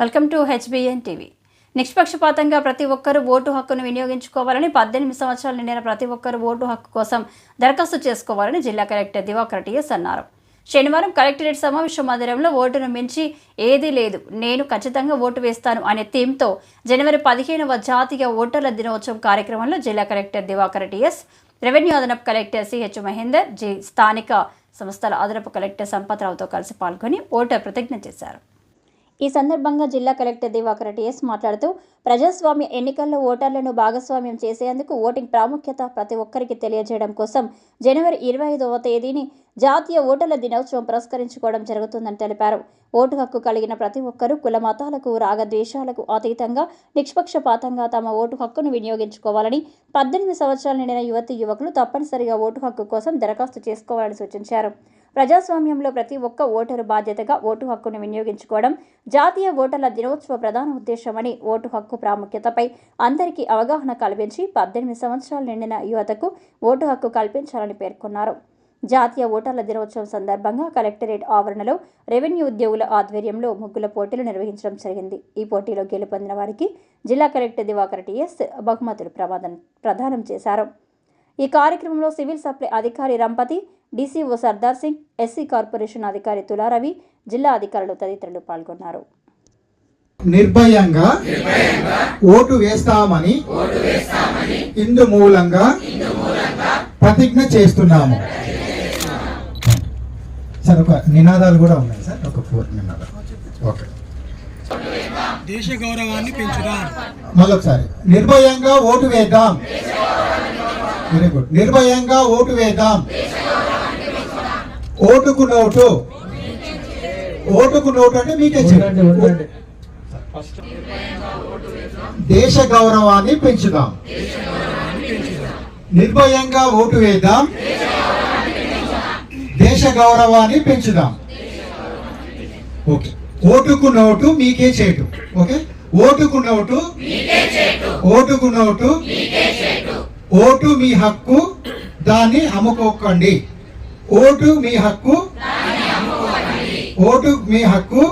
Welcome to HBN TV. నిష్పక్షపాతంగా ప్రతి ఒక్కరూ ఓటు హక్కును వినియోగించుకోవాలని పద్దెనిమిది సంవత్సరాలు నిండిన ప్రతి ఒక్కరూ ఓటు హక్కు కోసం దరఖాస్తు చేసుకోవాలని జిల్లా కలెక్టర్ దివాకర్ టీఎస్ అన్నారు. శనివారం కలెక్టరేట్ సమావేశ మందిరంలో ఓటును మించి ఏదీ లేదు. నేను ఖచ్చితంగా ఓటు వేస్తాను అనే థీమ్తో జనవరి పదిహేనవ జాతీయ ఓటర్ల దినోత్సవం కార్యక్రమంలో జిల్లా కలెక్టర్ దివాకర్ టీఎస్ రెవెన్యూ అదనపు కలెక్టర్ సిహెచ్ మహేందర్ జి స్థానిక సంస్థల అదనపు కలెక్టర్ సంపత్రావుతో కలిసి పాల్గొని ఓటర్ ప్రతిజ్ఞ చేశారు. ఈ సందర్భంగా జిల్లా కలెక్టర్ దివాకర్ టిఎస్ మాట్లాడుతూ ప్రజాస్వామ్య ఎన్నికల్లో ఓటర్లను భాగస్వామ్యం చేసేందుకు ఓటింగ్ ప్రాముఖ్యత ప్రతి ఒక్కరికి తెలియజేయడం కోసం జనవరి ఇరవై ఐదవ తేదీని జాతీయ ఓటర్ల దినోత్సవం పురస్కరించుకోవడం జరుగుతుందని తెలిపారు. ఓటు హక్కు కలిగిన ప్రతి ఒక్కరూ కుల మతాలకు రాగద్వేషాలకు అతీతంగా నిష్పక్షపాతంగా తమ ఓటు హక్కును వినియోగించుకోవాలని పద్దెనిమిది సంవత్సరాలు నిండిన యువతి యువకులు తప్పనిసరిగా ఓటు హక్కు కోసం దరఖాస్తు చేసుకోవాలని సూచించారు. ప్రజాస్వామ్యంలో ప్రతి ఒక్క ఓటరు బాధ్యతగా ఓటు హక్కును వినియోగించుకోవడం జాతీయ ఓటర్ల దినోత్సవ ప్రధాన ఉద్దేశమని ఓటు హక్కు ప్రాముఖ్యతపై అందరికీ అవగాహన కల్పించి పద్దెనిమిది సంవత్సరాలు నిండిన యువతకు ఓటు హక్కు కల్పించాలని పేర్కొన్నారు. జాతీయ ఓటర్ల దినోత్సవం సందర్భంగా కలెక్టరేట్ ఆవరణలో రెవెన్యూ ఉద్యోగుల ఆధ్వర్యంలో ముగ్గుల పోటీలు నిర్వహించడం జరిగింది. ఈ పోటీలో గెలుపొందిన వారికి జిల్లా కలెక్టర్ దివాకర్ టిఎస్ బహుమతులు ప్రమాదం ప్రదానం చేశారు. ఈ కార్యక్రమంలో సివిల్ సప్లై అధికారి రంపతి DCO Sardar Singh SC corporation అధికారి తులారవి జిల్లా అధికారులు తదితరులు పాల్గొన్నారు. నిర్భయంగా ఓటు వేస్తామని ఇందు మూలంగా ప్రతిజ్ఞ చేస్తున్నాము. సార్ ఒక నినాదాలు కూడా ఉన్నాయి సార్ ఒక ఫోర్ నినాదాలు. ఓకే. దేశ గౌరవాన్ని పెంచుదాం. మళ్ళొకసారి నిర్భయంగా ఓటు వేద్దాం. వెరీ గుడ్ నిర్భయంగా ఓటు వేద్దాం. ఓటుకు నోటు. ఓటుకు నోటు అంటే మీకే చెప్పండి దేశ గౌరవాన్ని పెంచుదాం. నిర్భయంగా ఓటు వేద్దాం. దేశ గౌరవాన్ని పెంచుదాం. ఓకే. ఓటుకు నోటు మీకే చేటు. ఓకే? ఓటుకు నోటు ఓటుకు నోటు ఓటు మీ హక్కు. దాన్ని అమ్ముకోకండి. ఓటు మీ హక్కు? ఓటు మీ హక్కు?